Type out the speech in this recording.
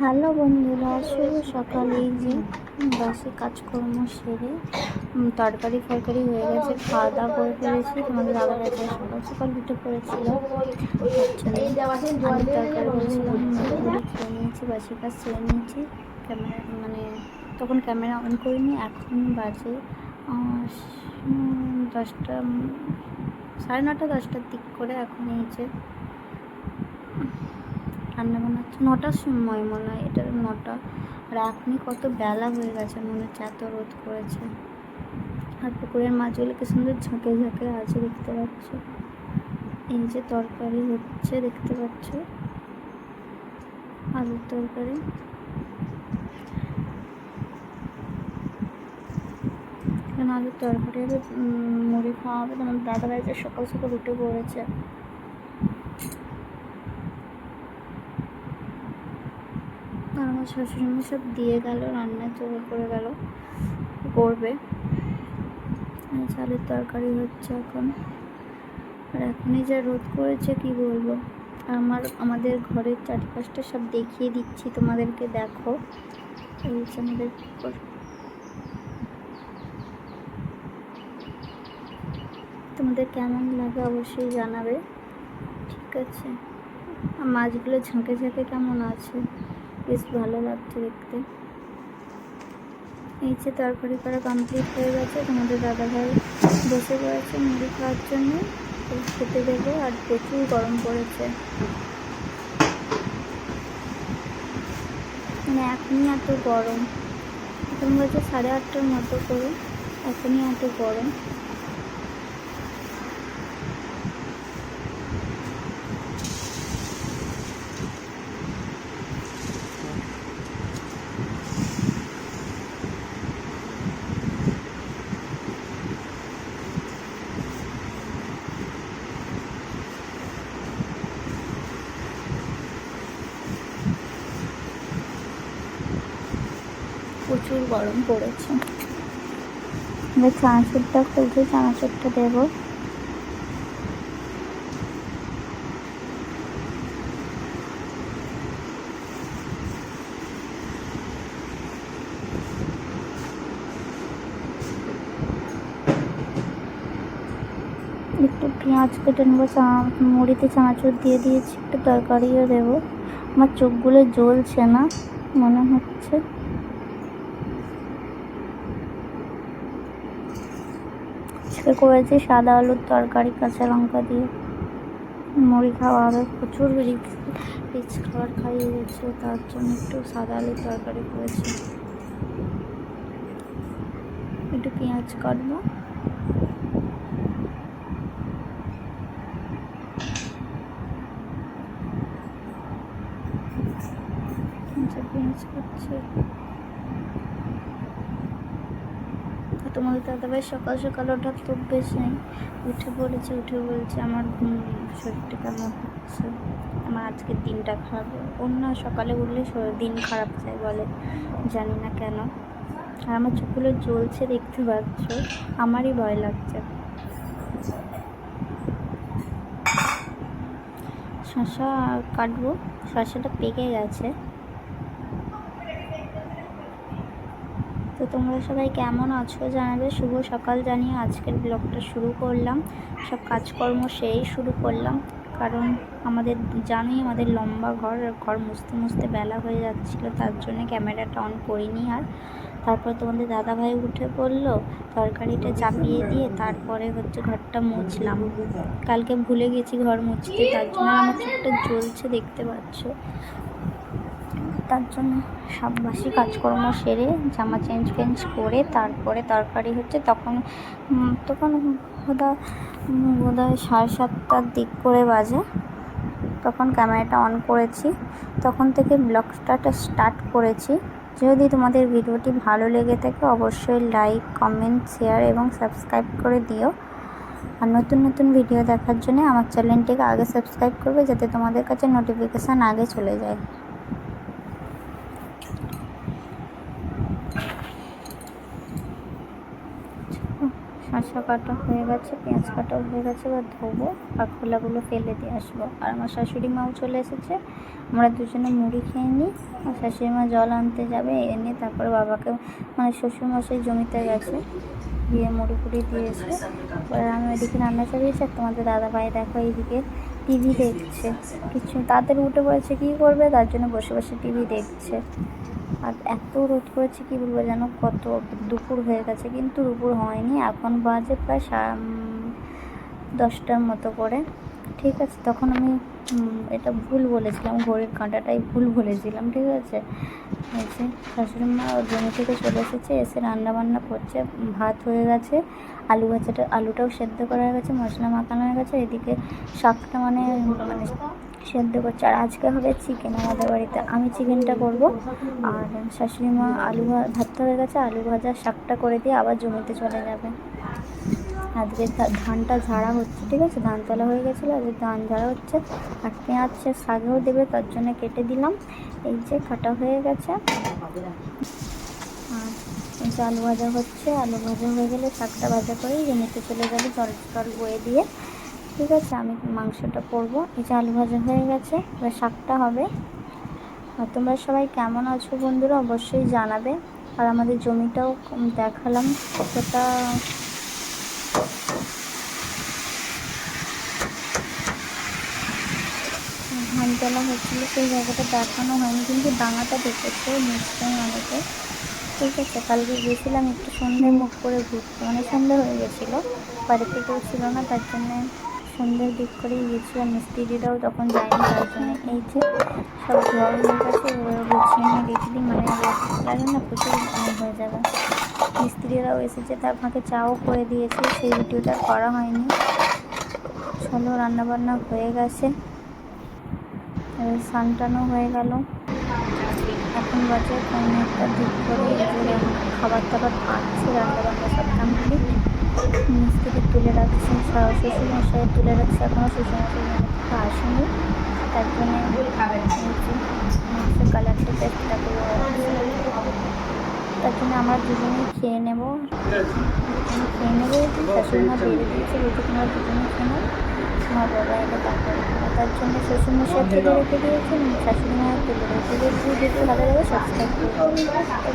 Hello বন্ধুরা, শুভ সকালে। যে বাসে কাজকর্ম সেরে তরকারি ফরকারি হয়ে গেছে, খাওয়া দাওয়া করে ফেলেছি। তোমাদের দাদা কাছে সকাল সকাল উঠে পড়েছিল তরকারি করেছিলাম নিয়েছি, বাসি কাজ সেরে নিয়েছি। ক্যামেরা মানে তখন ক্যামেরা অন করিনি, এখন বাজে দশটা সাড়ে নটা, দশটার দিক করে এখন এই যে রান্না হচ্ছে। নটার সময় মনে হয়, এটা নটা। আর এখনই কত বেলা হয়ে গেছে মনে হচ্ছে, এত রোদ করেছে আর পুকুরের মাছগুলো কি সুন্দর ঝাঁকে ঝাঁকে আছে দেখতে পাচ্ছ। এই যে তরকারি হচ্ছে, দেখতে পাচ্ছ? আলুর তরকারি। এখানে আলুর তরকারি হবে মুড়ি খাওয়া হবে তোমার দাদা যে সকাল সকাল উঠে পড়েছে। আর আমার শাশুড়ি সব দিয়ে গেল, রান্নার জোগাড় করে গেল, করবে। চালের তরকারি হচ্ছে এখন। আর এখনই যা রোদ করেছে, কি বলব? আমার, আমাদের ঘরের চারপাশটা সব দেখিয়ে দিচ্ছি, তোমাদেরকে দেখো। এই হচ্ছে আমাদের। তোমাদের কেমন লাগে অবশ্যই জানাবে, ঠিক আছে? মাছগুলো ঝাঁকে ঝাঁকে কেমন আছে? বেশ ভালো লাগছে দেখতে। এই যে তরকারি করা কমপ্লিট হয়ে গেছে, তোমাদের দাদা ভাই বসে পড়েছে মুড়ি খাওয়ার জন্য। খেতে দেবো, আর প্রচুর গরম পড়েছে। মানে এখনই এত গরম। এখন বলছে সাড়ে আটটার মতো করে, এখনই এত গরম। প্রচুর গরম পড়েছে। এবার চানাচুরটা খুলছে চানাচুরটা দেবো। একটু পেঁয়াজ কেটে নেব মুড়িতে চানাচুর দিয়ে দিয়েছি, একটু তরকারিও দেবো। আমার চোখগুলো জ্বলছে না, মনে হচ্ছে। আজকে করেছি সাদা আলুর তরকারি, কাঁচা লঙ্কা দিয়ে। মুড়ি খাওয়া হবে, প্রচুর রিচ রিচ খাবার খাইয়ে গেছে, তার জন্য একটু সাদা আলুর তরকারি করেছি। একটু পেঁয়াজ কাটবো। আচ্ছা পেঁয়াজ কাটছে আর তোমাদের দাদাভাই সকাল সকাল ওঠার তো অভ্যেস নেই উঠে পড়েছে, উঠে বলছে আমার শরীরটা কেমন হচ্ছে? আমার আজকের দিনটা খারাপ। অন্য সকালে উঠলে দিন খারাপ যায় বলে, জানি না কেন। আর আমার চোখগুলো জ্বলছে, দেখতে পাচ্ছ, আমারই ভয় লাগছে। শশা কাটবো, শশাটা পেকে গেছে। তো তোমরা সবাই কেমন আছো জানাবে। শুভ সকাল জানিয়ে আজকের ব্লগটা শুরু করলাম। সব কাজকর্ম সেই শুরু করলাম। কারণ আমাদের জানোই আমাদের লম্বা ঘর ঘর মুছতে মুছতে বেলা হয়ে যাচ্ছিল, তার জন্য ক্যামেরাটা অন করিনি আর। তারপর তোমাদের দাদাভাই উঠে পড়ল, তরকারিটা চাপিয়ে দিয়ে তারপরে হচ্ছে ঘরটা মুছলাম। কালকে ভুলে গেছি ঘর মুছতে, তার জন্য আমার চোখটা জ্বলছে দেখতে পাচ্ছ। তার জন্য সব বাসি কাজকর্ম সেরে জামা চেঞ্জ ফেঞ্জ করে তারপরে তরকারি হচ্ছে তখন তখন বোধহয় বোধ হয় সাড়ে সাতটার দিক করে বাজে। তখন ক্যামেরাটা অন করেছি। তখন থেকে ব্লগটা স্টার্ট করেছি। যদি তোমাদের ভিডিওটি ভালো লেগে থাকে অবশ্যই লাইক কমেন্ট শেয়ার এবং সাবস্ক্রাইব করে দিও। আর নতুন নতুন ভিডিও দেখার জন্য আমার চ্যানেলটিকে আগে সাবস্ক্রাইব করবে যাতে তোমাদের কাছে নোটিফিকেশান আগে চলে যায় শশা শসা কাটা হয়ে গেছে, পেঁয়াজ কাটাও হয়ে গেছে, এবার ধোবো আর খোলাগুলো ফেলে দিয়ে আসব। আর আমার শাশুড়ি মাও চলে এসেছে, আমরা দুজনে মুড়ি খেয়ে নিই। আর শাশুড়ি মা জল আনতে যাবে এনে তারপরে বাবাকে মানে শ্বশুরমশাই জমিতে গেছে, গিয়ে মুড়ি ফুড়ি দিয়েছে এবার আমি ওইদিকে রান্না চালিয়েছি আর তোমাদের দাদা ভাই দেখো এইদিকে টিভি দেখছে। কিছু তাদের উঠে পড়েছে, কী করবে? তার জন্য বসে বসে টিভি দেখছে। আর এত রোদ করেছে কি বলব যেন? কত দুপুর হয়ে গেছে, কিন্তু দুপুর হয়নি। এখন বাজে প্রায় সাড়ে দশটার মতো করে। ঠিক আছে, তখন আমি এটা ভুল বলেছিলাম, ঘড়ির কাঁটাটাই ভুল বলেছিলাম, ঠিক আছে? যে শাশুড়ি মা জমি থেকে চলে এসেছে, এসে রান্না বান্না করছে, ভাত হয়ে গেছে, আলু ভাজাটা, আলুটাও সেদ্ধ করা হয়ে গেছে, মশলা মাখানো হয়ে গেছে, এদিকে শাকটা মানে মানে সেদ্ধ করছে। আর আজকে হবে চিকেন আমাদের বাড়িতে, আমি চিকেনটা করব, আর শাশুড়ি মা আলু ভাতটা হয়ে গেছে, আলু ভাজা শাকটা করে দিয়ে আবার জমিতে চলে যাবে। আজকে ধানটা ঝাড়া হচ্ছে, ঠিক আছে? ধান তোলা হয়ে গেছিল, আজকে ধান ঝাড়া হচ্ছে। আর পেঁয়াজ শাকেও দেবে, তার জন্য কেটে দিলাম। এই যে কাটা হয়ে গেছে। আর এই যে আলু ভাজা হচ্ছে, আলু ভাজা হয়ে গেলে শাকটা ভাজা করে জমিতে চলে যাবে জল জল বয়ে দিয়ে। ঠিক আছে, আমি মাংসটা করব। এই যে আলু ভাজা হয়ে গেছে, এবার শাকটা হবে। আর তোমরা সবাই কেমন আছো বন্ধুরা, অবশ্যই জানাবে। আর আমাদের জমিটাও দেখালাম কতটা ধান তোলা হচ্ছিল, সেই জায়গাটা দেখানো হয়নি, কিন্তু ডাঙাটা দেখেছে নিশ্চয়ই অনেকে ঠিক আছে, কালকে গেছিলাম একটু সন্ধ্যে মুখ করে ঘুরতে। মানে সন্ধ্যে হয়ে গেছিল, বাড়িতে কেউ ছিল না, তার জন্যে সন্ধ্যের দিক করেই গেছিলাম মিস্ত্রিরাও তখন যায়নি, তার জন্য এই যে সব ঘর গেছে গুছিয়ে নিয়ে দিই মানে লাগে না, প্রচুর হয়ে যাবে। মিস্ত্রিরাও এসেছে তার ফাঁকে চাও করে দিয়েছে, সেই ভিডিওটা করা হয়নি। চলো, রান্নাবান্না হয়ে গেছে। টানও হয়ে গেল। এখন বাজে পৌনে একটা দিক করে। খাবার দাবার খাচ্ছে রান্না বান্না সব কমপ্লিট থেকে তুলে রাখছি শ্বশুর মশাই তুলে রাখছে এখনও শ্বশুর মশাই আসেনি। তার জন্য কালারটা চেষ্টা করে তার জন্য আমরা দুজনেই খেয়ে নেব খেয়ে নেব শাশুড়ি মা বেড়ে দিয়েছে বলছে তোমরা দুজনে খেয়ে নেব তোমার বাবা এটা তারপরে। তার জন্য শ্বশুর সব থেকে রেখে দিয়েছেন শাশুড়ি মা তুলে রেখে দিয়েছি ভালো লাগে সাবস্ক্রাইব করে।